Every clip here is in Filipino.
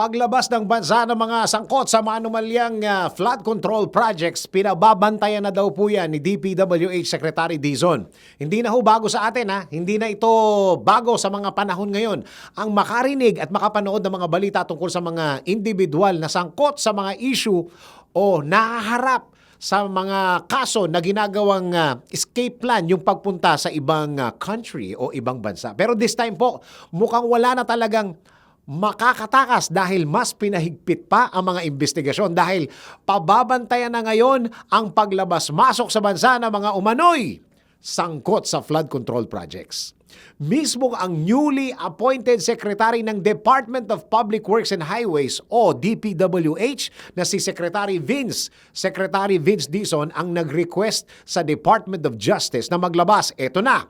Paglabas ng bansa ng mga sangkot sa manumalyang ah, flood control projects, pinababantayan na daw po yan ni DPWH Secretary Dizon. Hindi na ho bago sa atin ha, hindi na ito bago sa mga panahon ngayon. Ang makarinig at makapanood ng mga balita tungkol sa mga individual na sangkot sa mga issue o nahaharap sa mga kaso na ginagawang ah, escape plan yung pagpunta sa ibang ah, country o ibang bansa. Pero this time po, mukhang wala na talagang makakatakas dahil mas pinahigpit pa ang mga investigasyon dahil pababantayan na ngayon ang paglabas-masok sa bansa ng mga umano'y sangkot sa flood control projects. Mismo ang newly appointed Secretary ng Department of Public Works and Highways o DPWH na si Secretary Vince, Secretary Vince Dizon ang nag-request sa Department of Justice na maglabas. Ito na,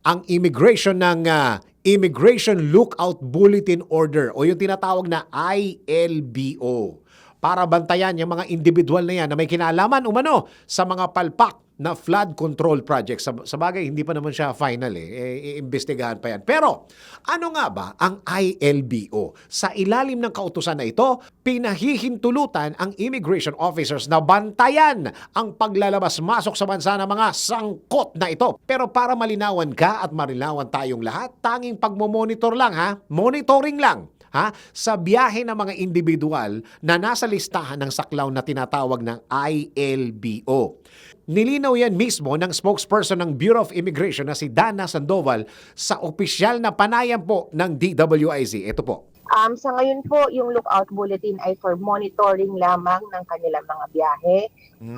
ang immigration ng ah, Immigration Lookout Bulletin Order o yung tinatawag na ILBO para bantayan yung mga individual na yan na may kinalaman umano sa mga palpak na flood control project. Sa, bagay, hindi pa naman siya final eh. eh iimbestigahan pa yan. Pero, ano nga ba ang ILBO? Sa ilalim ng kautusan na ito, pinahihintulutan ang immigration officers na bantayan ang paglalabas-masok sa bansa ng mga sangkot na ito. Pero para malinawan ka at malinawan tayong lahat, tanging pagmomonitor lang ha, monitoring lang ha sa biyahe ng mga individual na nasa listahan ng saklaw na tinatawag ng ILBO. Nilinaw yan mismo ng spokesperson ng Bureau of Immigration na si Dana Sandoval sa opisyal na panayam po ng DWIZ. Ito po. Um, sa ngayon po, yung lookout bulletin ay for monitoring lamang ng kanilang mga biyahe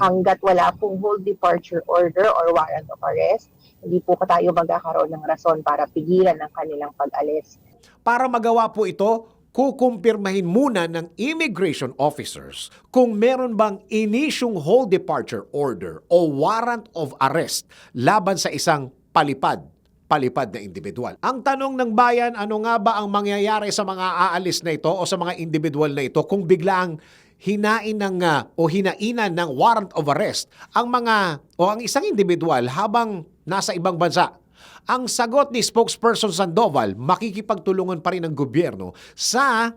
hanggat wala pong hold departure order or warrant of arrest. Hindi po tayo magkakaroon ng rason para pigilan ng kanilang pag-alis. Para magawa po ito, kukumpirmahin muna ng immigration officers kung meron bang inisyong hold departure order o warrant of arrest laban sa isang palipad palipad na individual. Ang tanong ng bayan, ano nga ba ang mangyayari sa mga aalis na ito o sa mga individual na ito kung biglang hinain ng ah, o hinainan ng warrant of arrest ang mga o ang isang individual habang nasa ibang bansa ang sagot ni spokesperson Sandoval, makikipagtulungan pa rin ng gobyerno sa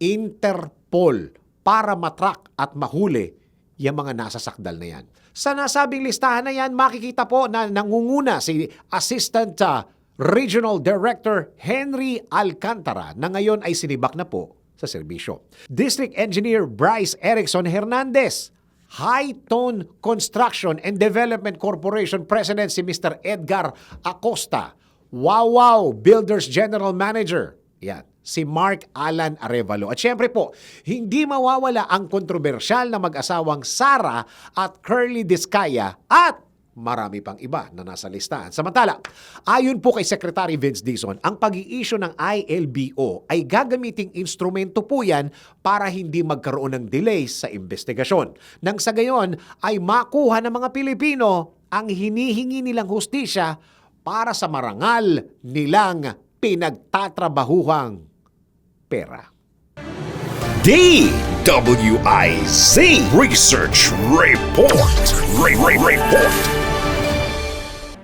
Interpol para matrack at mahuli yung mga nasa sakdal na yan. Sa nasabing listahan na yan, makikita po na nangunguna si Assistant ah, Regional Director Henry Alcantara na ngayon ay sinibak na po sa serbisyo. District Engineer Bryce Erickson Hernandez High Tone Construction and Development Corporation President si Mr. Edgar Acosta. Wow Builders General Manager. Yan, si Mark Alan Arevalo. At syempre po, hindi mawawala ang kontrobersyal na mag-asawang Sara at Curly Discaya at marami pang iba na nasa listahan. Samantala, ayon po kay Secretary Vince Dizon, ang pag-i-issue ng ILBO ay gagamiting instrumento po yan para hindi magkaroon ng delays sa investigasyon. Nang sa gayon ay makuha ng mga Pilipino ang hinihingi nilang hustisya para sa marangal nilang pinagtatrabahuhang pera. DWIZ Research Report. Re- Re- Report.